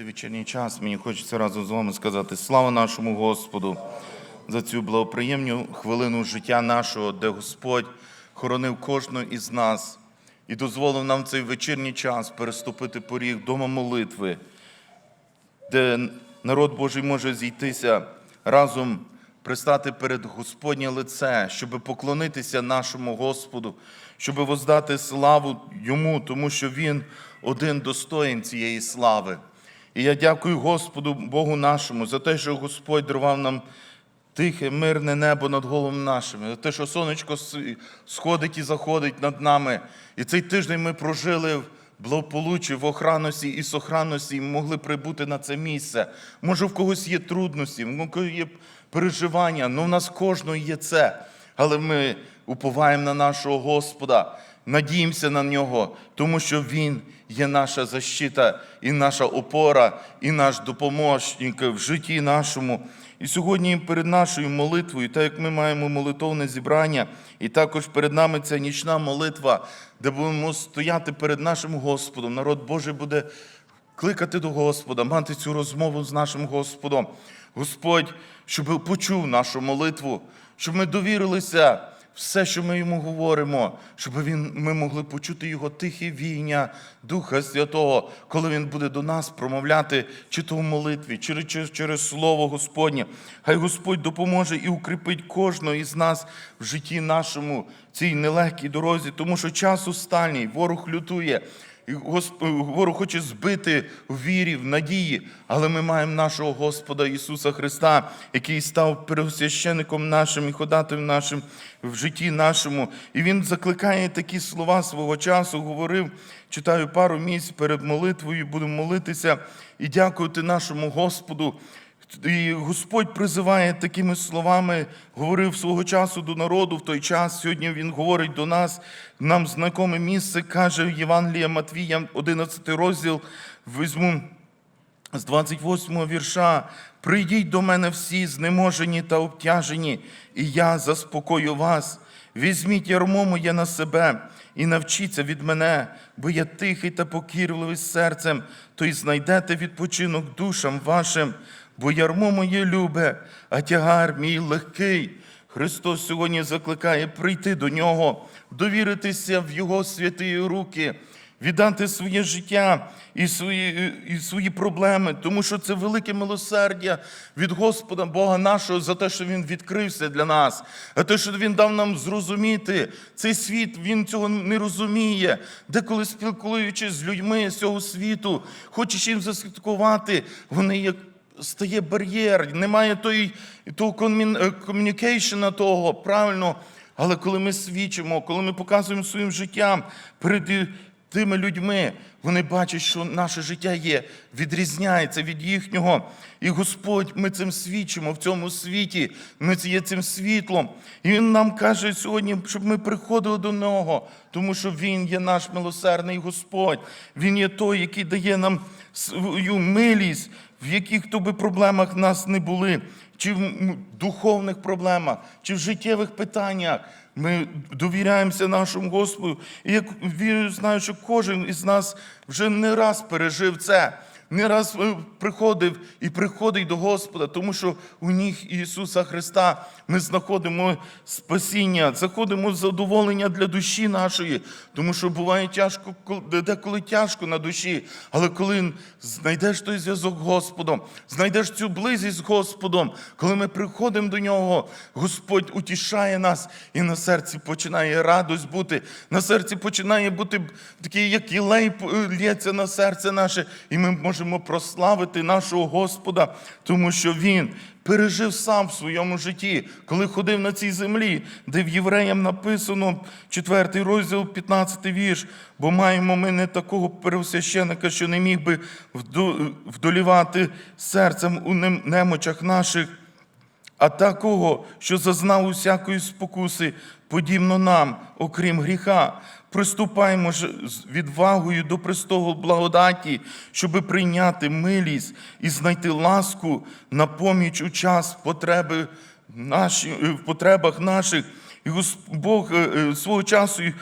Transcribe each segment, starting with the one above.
цей вечірній час мені хочеться разом з вами сказати слава нашому Господу за цю благоприємну хвилину життя нашого, де Господь хоронив кожного із нас і дозволив нам цей вечірній час переступити поріг дома молитви, де народ Божий може зійтися разом, пристати перед Господнє лице, щоб поклонитися нашому Господу, щоб воздати славу Йому, тому що Він один достоїн цієї слави. І я дякую Господу Богу нашому за те, що Господь дарував нам тихе, мирне небо над головами нашими, за те, що сонечко сходить і заходить над нами. І цей тиждень ми прожили в благополуччі, в охранності і сохранності, і могли прибути на це місце. Може, в когось є трудності, в когось є переживання, але в нас кожного є це. Але ми уповаємо на нашого Господа, надіємося на нього, тому що Він є наша защита і наша опора, і наш допоможник в житті нашому. І сьогодні перед нашою молитвою, так як ми маємо молитовне зібрання, і також перед нами ця нічна молитва, де будемо стояти перед нашим Господом. Народ Божий буде кликати до Господа, мати цю розмову з нашим Господом. Господь, щоб почув нашу молитву, щоб ми довірилися все, що ми йому говоримо, щоб він, ми могли почути його тихе війня Духа Святого, коли він буде до нас промовляти, чи то в молитві, чи через, через Слово Господнє. Хай Господь допоможе і укріпить кожного із нас в житті нашому, цій нелегкій дорозі, тому що час останній, ворог лютує. І Ворог хоче збити в вірі, в надії, але ми маємо нашого Господа Ісуса Христа, який став первосвященником нашим і ходатим нашим в житті нашому. І Він закликає такі слова свого часу, говорив, читаю пару місць перед молитвою, будемо молитися і дякувати нашому Господу. І Господь призиває такими словами, говорив свого часу до народу в той час. Сьогодні Він говорить до нас. Нам знакоме місце каже Євангелія Матвія, 11 розділ. Візьму з 28 вірша. Прийдіть до мене всі знеможені та обтяжені, і я заспокою вас. Візьміть ярмо моє на себе і навчіться від мене, бо я тихий та покірливий серцем, то й знайдете відпочинок душам вашим, бо ярмо моє любе, а тягар мій легкий. Христос сьогодні закликає прийти до нього, довіритися в Його святі руки віддати своє життя і свої, і свої проблеми, тому що це велике милосердя від Господа Бога нашого за те, що Він відкрився для нас, а те, що Він дав нам зрозуміти цей світ, він цього не розуміє. Деколи спілкуючись з людьми з цього світу, хочеш їм засвідкувати, вони як. Стає бар'єр, немає тої, того комунікейшена того правильно. Але коли ми свідчимо, коли ми показуємо своїм життям перед тими людьми, вони бачать, що наше життя є, відрізняється від їхнього. І Господь, ми цим свідчимо в цьому світі, ми є цим світлом. І Він нам каже сьогодні, щоб ми приходили до нього, тому що Він є наш милосердний Господь. Він є той, який дає нам свою милість, в яких то би проблемах нас не були, чи в духовних проблемах, чи в життєвих питаннях. Ми довіряємося нашому Господу. І як вірю, знаю, що кожен із нас вже не раз пережив це, не раз е, приходив і приходить до Господа, тому що у ніг Ісуса Христа ми знаходимо спасіння, заходимо в задоволення для душі нашої, тому що буває тяжко, коли- деколи тяжко на душі, але коли знайдеш той зв'язок з Господом, знайдеш цю близість з Господом, коли ми приходимо до нього, Господь утішає нас, і на серці починає радость бути, на серці починає бути такий, як ілей лється на серце наше, і ми можемо прославити нашого Господа, тому що Він пережив сам в своєму житті, коли ходив на цій землі, де в євреям написано 4 розділ, 15 вірш. Бо маємо ми не такого первосвященика, що не міг би вдолівати серцем у немочах наших, а такого, що зазнав усякої спокуси, подібно нам, окрім гріха. Приступаємо ж з відвагою до престолу благодаті, щоби прийняти милість і знайти ласку на поміч у час потреби наші, в потребах наших. І Бог е, е, свого часу е,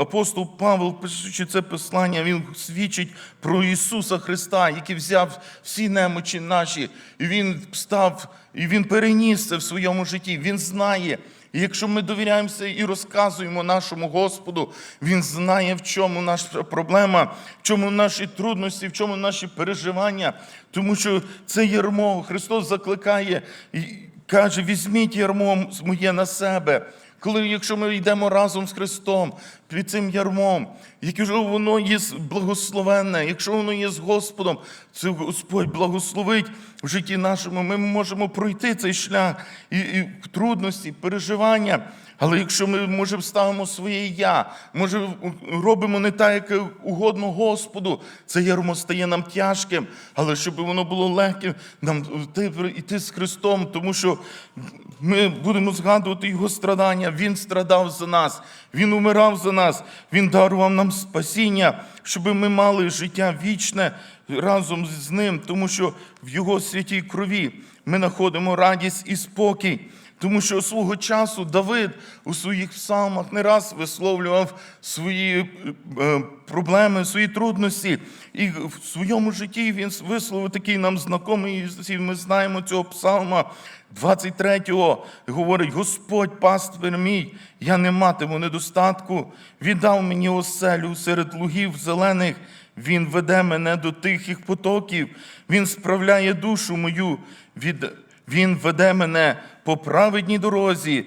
апостол Павло, пишучи це послання, він свідчить про Ісуса Христа, який взяв всі немочі наші, і Він став, і Він переніс це в своєму житті. Він знає. І якщо ми довіряємося і розказуємо нашому Господу, Він знає, в чому наша проблема, в чому наші трудності, в чому наші переживання. Тому що це ярмо Христос закликає і каже: візьміть ярмо моє на себе. Коли, якщо ми йдемо разом з Христом під цим ярмом, якщо воно є благословенне, якщо воно є з Господом, це Господь благословить в житті нашому. Ми можемо пройти цей шлях і, і трудності, переживання. Але якщо ми може ставимо своє я, може робимо не так, як угодно Господу, це ярмо стає нам тяжким, але щоб воно було легким, нам йти з Христом, тому що ми будемо згадувати Його страдання. Він страдав за нас, Він умирав за нас, Він дарував нам спасіння, щоб ми мали життя вічне разом з ним, тому що в Його святій крові ми знаходимо радість і спокій. Тому що свого часу Давид у своїх псалмах не раз висловлював свої е, проблеми, свої трудності. І в своєму житті він висловив такий нам знакомий, і ми знаємо цього псалма 23-го. Говорить: Господь пастир мій, я не матиму недостатку, віддав мені оселю серед лугів зелених. Він веде мене до тихих потоків, Він справляє душу мою від він веде мене по праведній дорозі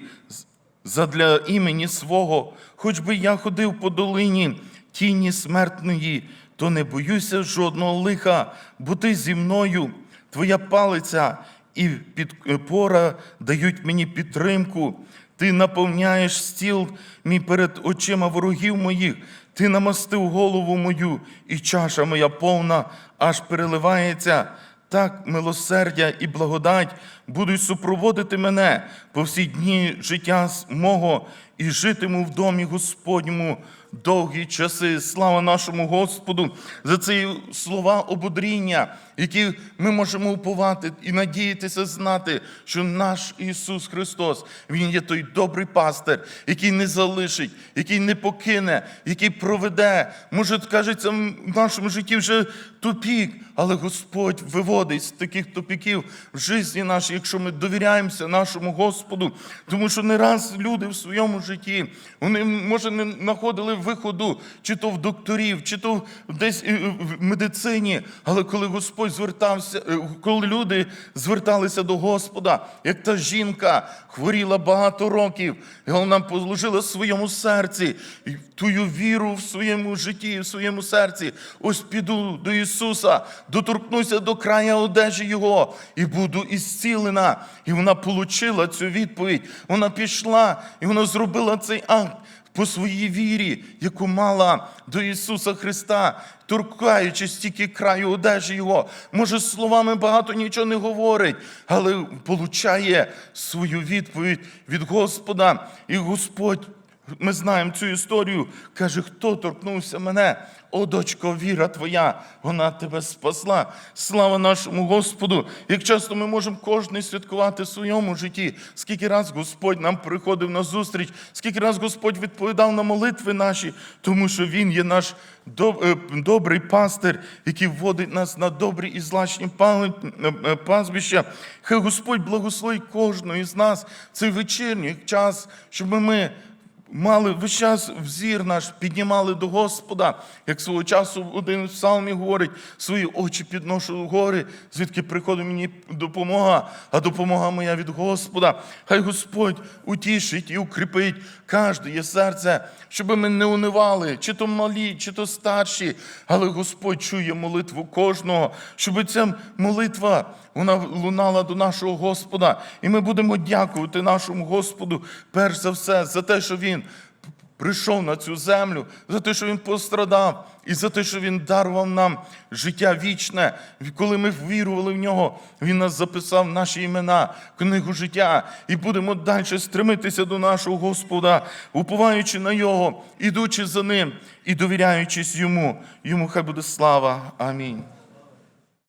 задля імені свого. Хоч би я ходив по долині тіні смертної, то не боюся жодного лиха, бо ти зі мною, твоя палиця і підпора дають мені підтримку. Ти наповняєш стіл мій перед очима ворогів моїх. Ти намастив голову мою, і чаша моя повна, аж переливається. Так, милосердя і благодать будуть супроводити мене по всі дні життя мого і житиму в домі Господньому довгі часи. Слава нашому Господу за ці слова ободріння, які ми можемо уповати і надіятися знати, що наш Ісус Христос, Він є той добрий пастир, який не залишить, який не покине, який проведе. Може, кажеться, в нашому житті вже тупік, але Господь виводить з таких тупіків в житті нашій, якщо ми довіряємося нашому Господу. Тому що не раз люди в своєму житті, вони, може, не знаходили виходу, чи то в докторів, чи то десь е, в медицині. Але коли Господь звертався, е, коли люди зверталися до Господа, як та жінка хворіла багато років, і вона положила в своєму серці тую віру в своєму житті, в своєму серці. Ось піду до Ісуса, доторкнуся до края одежі Його і буду ісцілена. І вона отримала цю відповідь. Вона пішла і вона зробила цей акт по своїй вірі, яку мала до Ісуса Христа, торкаючись тільки краю одежі Його. Може, словами багато нічого не говорить, але получає свою відповідь від Господа. І Господь. Ми знаємо цю історію. Каже, хто торкнувся мене? О, дочко, віра твоя, вона тебе спасла. Слава нашому Господу! Як часто ми можемо кожен святкувати в своєму житті, скільки раз Господь нам приходив на зустріч, скільки раз Господь відповідав на молитви наші, тому що Він є наш е, добрий пастир, який вводить нас на добрі і злачні пали- е, пастбища. Хай Господь благословить кожного із нас цей вечірній час, щоб ми мали весь час взір наш, піднімали до Господа, як свого часу один з псалмів говорить, свої очі підношу гори, звідки приходить мені допомога, а допомога моя від Господа. Хай Господь утішить і укріпить кожне серце, щоб ми не унивали, чи то малі, чи то старші, але Господь чує молитву кожного, щоб ця молитва вона лунала до нашого Господа. І ми будемо дякувати нашому Господу, перш за все, за те, що Він прийшов на цю землю, за те, що Він пострадав, і за те, що Він дарував нам життя вічне. Коли ми вірували в нього, Він нас записав наші імена, книгу життя, і будемо далі стремитися до нашого Господа, уповаючи на Його, ідучи за ним і довіряючись йому. Йому хай буде слава. Амінь.